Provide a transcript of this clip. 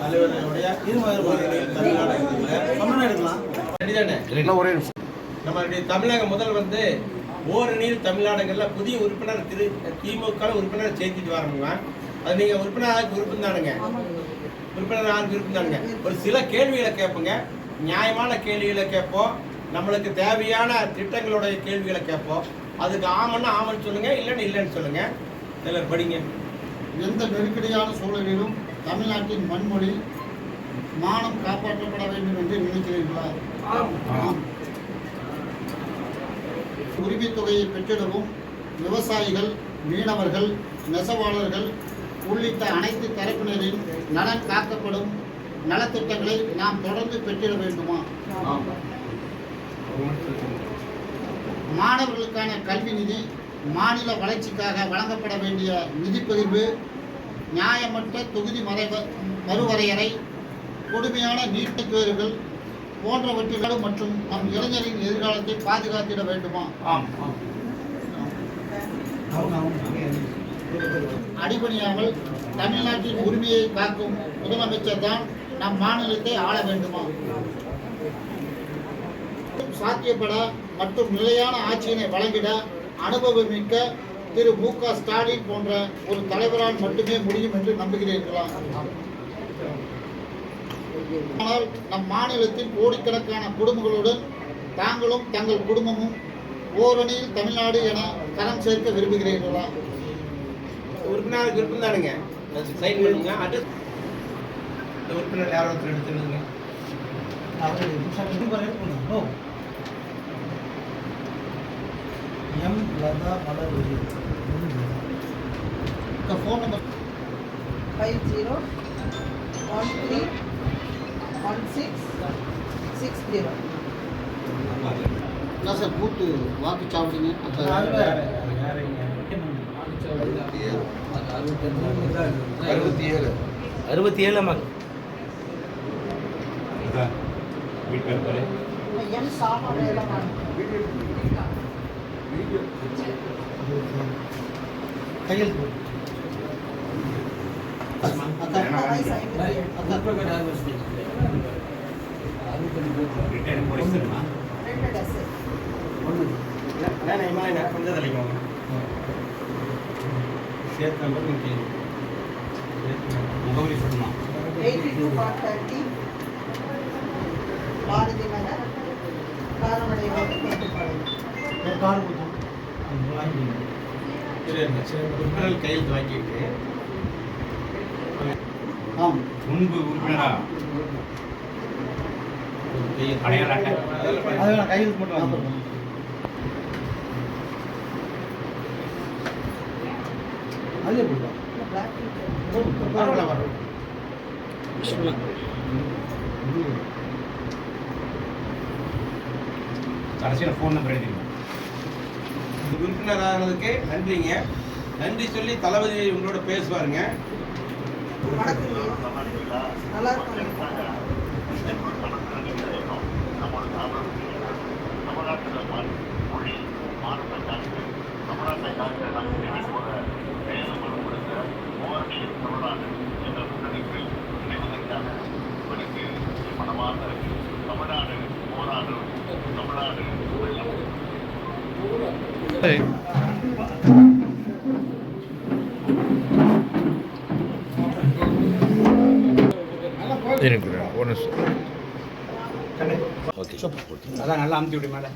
தலைவர்களுடைய இருமாறு மாதிரியில் தமிழ்நாடு எடுக்கலாம் சரிதானே நம்மளுடைய தமிழக முதல் வந்து ஓரணியில் தமிழ்நாடுகளில் புதிய உறுப்பினர் திரு திமுக உறுப்பினர் சேர்த்துட்டு வரணுங்க அது நீங்கள் உறுப்பினராக ஆளுக்கு விருப்பம் தானுங்க. உறுப்பினர் ஆளுக்கு தானுங்க. ஒரு சில கேள்விகளை கேட்போங்க. நியாயமான கேள்விகளை கேட்போம். நம்மளுக்கு தேவையான திட்டங்களுடைய கேள்விகளை கேட்போம். அதுக்கு ஆமன்னா ஆமன்னு சொல்லுங்க இல்லைன்னு இல்லைன்னு சொல்லுங்க. சிலர் படிங்க. எந்த நெருக்கடியான சூழலிலும் தமிழ்நாட்டின் மண்மொழி மானம் காப்பாற்றப்பட வேண்டும் என்று நினைக்கிறீர்களா. உரிமைத் தொகையை பெற்றிடவும் விவசாயிகள் மீனவர்கள் நெசவாளர்கள் உள்ளிட்ட அனைத்து தரப்பினரின் நலன் காக்கப்படும் நலத்திட்டங்களை நாம் தொடர்ந்து பெற்றிட வேண்டுமா? மாணவர்களுக்கான கல்வி நிதி மாநில வளர்ச்சிக்காக வழங்கப்பட வேண்டிய நிதி பகிர்வு நியாயமற்ற தொகுதி மறைவ மறுவரையறை கொடுமையான நீட்டு தேர்வுகள் போன்றவற்றிலும் மற்றும் நம் இளைஞரின் எதிர்காலத்தை பாதுகாத்திட வேண்டுமா? அடிபணியாமல் தமிழ்நாட்டின் உரிமையை காக்கும் முதலமைச்சர் தான் நம் மாநிலத்தை ஆள வேண்டுமா? சாத்தியப்பட மற்றும் நிலையான ஆட்சியினை வழங்கிட அனுபவமிக்க திரு மு க ஸ்டாலின் போன்ற ஒரு தலைவரால் மட்டுமே முடியும் என்று நம்புகிறீர்களா ஆனால் நம் மாநிலத்தில் கோடிக்கணக்கான குடும்பங்களுடன் தாங்களும் தங்கள் குடும்பமும் ஓரணியில் தமிழ்நாடு என கரம் சேர்க்க விரும்புகிறீர்களா உறுப்பினர் விருப்பம் தானுங்க சைன் பண்ணுங்க அட்ரஸ். இந்த உறுப்பினர் யாரோ ஒருத்தர் எடுத்துருங்க எம் லதா மலர்விழி இந்த phone number five zero one three one six six zero. என்ன சார் பூத்து வாக்குச்சாவடிங்க அறுபத்தி ஏழு. அறுபத்தி ஏழு அம்மா M சாமவேலமான். கையில் சேர்த்து நம்பர் நீங்கள் முகவரி சொல்லணும் Eighty two bar thirty. Car கொடுத்தோம் உறுப்பினர் கையில் வாங்கிட்டு ஆம் முன்பு உறுப்பினரா அடையாள அட்டை. அது வேணாம் மட்டும் வாங்கிக்கிறோம் அதே போடுவோம் பரவாயில்ல பரவாயில்ல கடைசியில் ஃபோன் நம்பர் எழுதிருங்க உறுப்பினர் நன்றிங்க. நன்றி சொல்லி தளபதி உங்களோட பேசுவாருங்க. தமிழ்நாடு போராடு தமிழ்நாடு ஒரு நிமிஷம். ஓகே அதான் நல்லா அமுத்தி விடு மேலே.